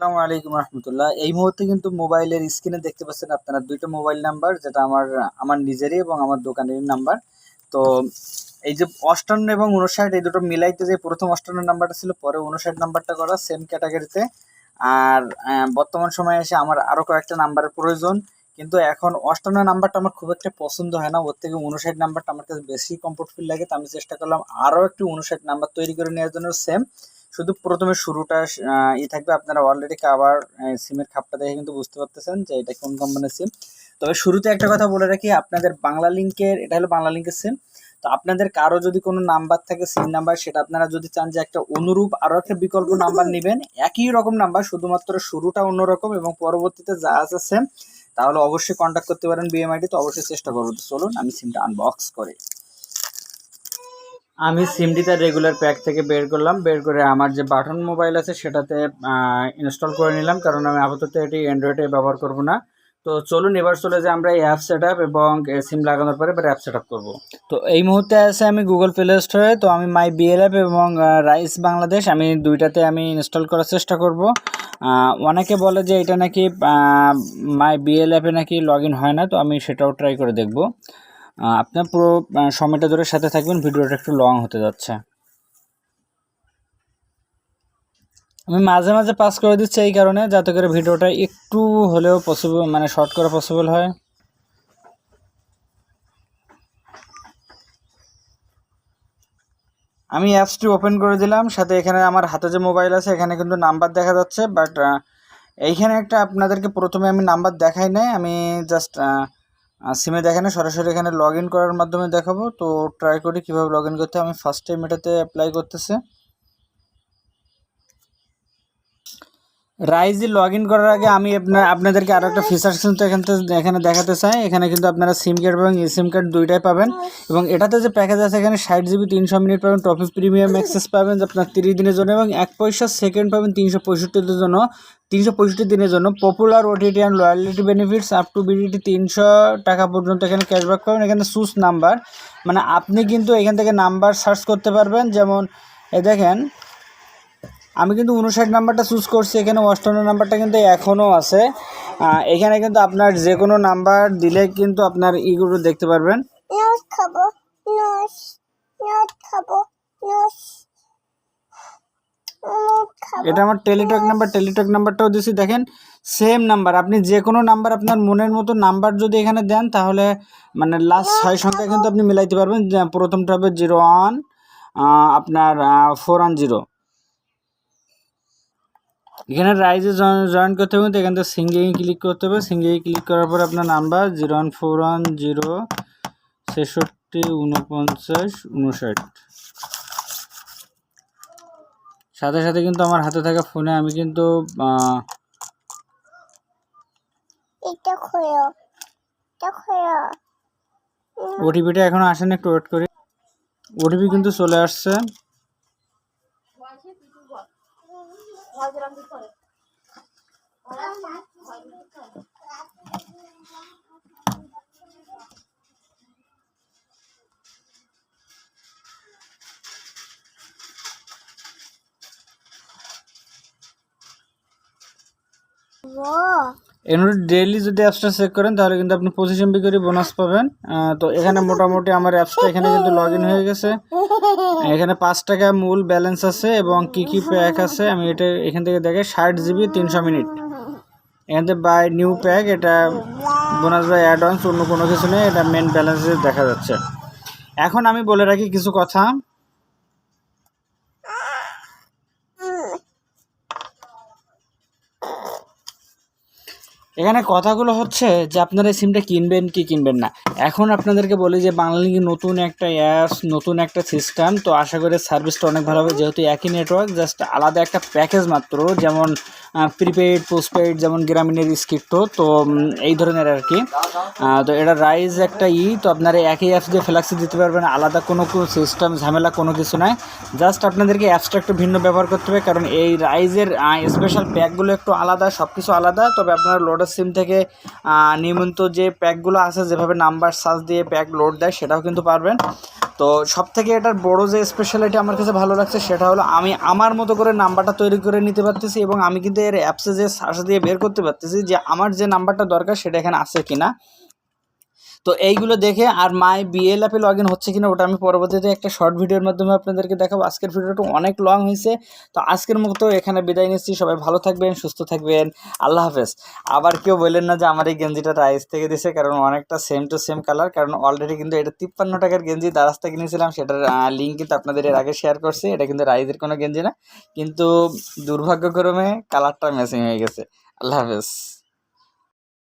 আসসালামু আলাইকুম রহমতুল্লাহ। এই মুহূর্তে কিন্তু মোবাইলের স্ক্রিনে দেখতে পাচ্ছেন আপনারা দুইটা মোবাইল নাম্বার যেটা আমার আমার নিজেরই এবং আমার দোকানের নাম্বার তো এই যে অষ্টান্ন এবং উনষাট এই দুটো মিলাইতে যে প্রথম অষ্টান্ন নাম্বারটা ছিল, পরে উনষাট নাম্বারটা করা সেম ক্যাটাগরিতে আর বর্তমান সময়ে এসে আমার আরও কয়েকটা নাম্বারের প্রয়োজন। কিন্তু এখন অষ্টান্ন নাম্বারটা আমার খুব একটা পছন্দ হয় না। ওর থেকে উনষাট নাম্বারটা আমার কাছে বেশি কমফোর্ট ফিল লাগে। তো আমি চেষ্টা করলাম আরও একটি উনষাট নাম্বার তৈরি করে নেওয়ার জন্য। সেম শুধু প্রথমে শুরুটা ই থাকবে। আপনারা অলরেডি কাবার সিমের খাপটা দেখে কিন্তু বুঝতে পারতেছেন যে এটা কোন কোম্পানির সিম তবে শুরুতে একটা কথা বলে রাখি, আপনাদের বাংলা লিঙ্কের, এটা হলো বাংলা লিঙ্কের সিম তো আপনাদের কারও যদি কোনো নাম্বার থাকে সিম নাম্বার সেটা আপনারা যদি চান যে একটা অনুরূপ আরও একটা বিকল্প নাম্বার নেবেন, একই রকম নাম্বার শুধুমাত্র শুরুটা অন্যরকম এবং পরবর্তীতে যা আছে সেম তাহলে অবশ্যই কন্ট্যাক্ট করতে পারেন বিএমআইডি তো অবশ্যই চেষ্টা করব। চলুন, আমি সিমটা আনবক্স করি। আমি সিমটি তার রেগুলার প্যাক থেকে বের করলাম, বের করে আমার যে বাটন মোবাইল আছে সেটাতে ইনস্টল করে নিলাম, কারণ আমি আপাতত এটি অ্যান্ড্রয়েডে ব্যবহার করব না। তো চলুন এবার চলে যে আমরা এই অ্যাপ সেট এবং সিম লাগানোর পরে এবার অ্যাপ সেট আপ করব। তো এই মুহূর্তে আছে আমি গুগল প্লে স্টোরে তো আমি মাই বিএল অ্যাপ এবং রাইস বাংলাদেশ আমি দুইটাতে আমি ইনস্টল করার চেষ্টা করব। অনেকে বলে যে এটা নাকি মাই বিএল অ্যাপে নাকি লগ হয় না, তো আমি সেটাও ট্রাই করে দেখব। আপনার পুরো সময়টা ধরে সাথে থাকবেন, ভিডিওটা একটু লং হতে যাচ্ছে। আমি মাঝে মাঝে পাস করে দিচ্ছি এই কারণে, যাতে করে ভিডিওটা একটু হলেও পসিবল মানে শর্ট করা পসিবল হয়। আমি অ্যাপসটি ওপেন করে দিলাম, সাথে এখানে আমার হাতে যে মোবাইল আছে, এখানে কিন্তু নাম্বার দেখা যাচ্ছে বাট এইখানে একটা আপনাদেরকে প্রথমে আমি নাম্বার দেখাই নাই, আমি জাস্ট সিমে দেখে না সরাসরি এখানে লগ ইন করার মাধ্যমে দেখাবো। তো ট্রাই করি কীভাবে লগ ইন করতে। আমি ফার্স্ট টাইম এটাতে অ্যাপ্লাই করতেছে। রাইজে লগ ইন করার আগে আমি আপনার, আপনাদেরকে আরও একটা ফিচার্স কিন্তু এখান থেকে এখানে দেখাতে চাই। এখানে কিন্তু আপনারা সিম কার্ড এবং সিম কার্ড দুইটাই পাবেন। এবং এটাতে যে প্যাকেজ আছে এখানে ষাট জিবি তিনশো মিনিট পাবেন টপি প্রিমিয়াম অ্যাক্সেস পাবেন আপনার তিরিশ দিনের জন্য এবং এক পয়সা সেকেন্ড পাবেন, তিনশো পঁয়ষট্টির জন্য। তিনশো পঁয়ষট্টি দিনের জন্য popular OTT and loyalty benefits up to BDT তিনশো টাকা পর্যন্ত এখানে ক্যাশব্যাক পাবেন। এখানে সুস নাম্বার মানে আপনি কিন্তু এখান থেকে নাম্বার সার্চ করতে পারবেন। যেমন, এ দেখেন, আমি কিন্তু উনষাট নাম্বারটা চুজ করছি। এখানে অষ্টান্ন নাম্বারটা কিন্তু এখনও আছে। এখানে কিন্তু আপনার যে কোনো নাম্বার দিলে কিন্তু আপনার ইগুলো দেখতে পারবেন। খাব খাব এটা আমার টেলিটক নাম্বার টেলিটক নাম্বারটাও দিছি দেখেন সেম নাম্বার আপনি যে কোনো নাম্বার আপনার মনের মতো নাম্বার যদি এখানে দেন তাহলে মানে লাস্ট ছয় সংখ্যা কিন্তু আপনি মিলাইতে পারবেন। প্রথমটা হবে জিরো ওয়ান আপনার ফোর ওয়ান জিরো এখানে রাইজে জয়েন করতে হবে তো এখান থেকে সিঙ্গিং ক্লিক করতে হবে। সিঙ্গিং ক্লিক করার পর আপনার number zero one four one zero ছেষট্টি উনপঞ্চাশ উনষাট সাথে সাথে কিন্তু আমার হাতে থাকা ফোনে আমি কিন্তু ওটিপিটা এখনও আসেনি একটু ওয়েট করি। ওটিপি কিন্তু চলে আসছে। এমনি ডেইলি যদি অ্যাপসটা চেক করেন, তাহলে কিন্তু আপনি পঁচিশ এমবি করে বোনাস পাবেন। তো এখানে মোটামুটি আমার অ্যাপসটা এখানে কিন্তু লগ ইন হয়ে গেছে। এখানে পাঁচ টাকা মূল ব্যালেন্স আছে এবং কি কি প্যাক আছে, আমি এটা এখান থেকে দেখে ষাট জিবি তিনশো মিনিট। এখান থেকে বাই নিউ প্যাক এটা বোনাস বাই অ্যাডভান্স অন্য কোনো কিছু নেই, এটা মেন ব্যালেন্সে দেখা যাচ্ছে। এখন আমি বলে রাখি কিছু কথা। এখানে কথাগুলো হচ্ছে যে আপনারা এই সিমটা কিনবেন কি কিনবেন না। এখন আপনাদেরকে বলি যে বাংলালিঙ্কে নতুন একটা অ্যাপস নতুন একটা সিস্টেম তো আশা করি সার্ভিসটা অনেক ভালো হবে। যেহেতু একই নেটওয়ার্ক জাস্ট আলাদা একটা প্যাকেজ মাত্র, যেমন প্রিপেইড পোস্টপেইড যেমন গ্রামীণের স্ক্রিপ্ট তো এই ধরনের আর কি। তো এটা রাইজ একটা ই, তো আপনারা একই অ্যাপস দিয়ে ফ্ল্যাক্সি দিতে পারবেন, আলাদা কোনো সিস্টেম ঝামেলা কোনো কিছু নাই। জাস্ট আপনাদেরকে অ্যাপসটা একটু ভিন্ন ব্যবহার করতে হবে, কারণ এই রাইজের স্পেশাল প্যাকগুলো একটু আলাদা সব কিছু আলাদা, তবে আপনারা লোডার সিম থেকে নিয়মিত যে প্যাকগুলো আছে, যেভাবে নাম্বার, সার্চ দিয়ে প্যাক লোড দেয়, সেটাও কিন্তু পারবেন। তো সব থেকে এটার বড় যে স্পেশালিটি আমার কাছে ভালো লাগছে, সেটা হলো আমি আমার মতো করে নাম্বারটা তৈরি করে নিতে পারতেছি এবং আমি কিন্তু এর অ্যাপসে যে সার্চ দিয়ে বের করতে পারতেছি যে আমার যে নাম্বারটা দরকার, সেটা এখানে আছে কিনা। তো এইগুলো দেখে আর মাই বিএল অ্যাপে লগ ইন হচ্ছে কিনা ওটা আমি পরবর্তীতে একটা শর্ট ভিডিওর মাধ্যমে আপনাদেরকে দেখাবো। আজকের ভিডিওটা অনেক লং হয়েছে। তো আজকের মতো এখানে বিদায় নিচ্ছি। সবাই ভালো থাকবেন, সুস্থ থাকবেন। আল্লাহ হাফেজ। আবার কেউ বললেন না যে আমার এই গেঞ্জিটা রাইস থেকে দিছে, কারণ অনেকটা সেম টু সেম কালার কারণ অলরেডি কিন্তু এটা তিপ্পান্ন টাকার গেঞ্জি দারাজ থেকে নিয়েছিলাম সেটার লিঙ্ক কিন্তু আপনাদের এর আগে শেয়ার করছি। এটা কিন্তু রাইজের কোনো গেঞ্জি না। কিন্তু দুর্ভাগ্যক্রমে কালারটা ম্যাচিং হয়ে গেছে। আল্লাহ হাফেজ।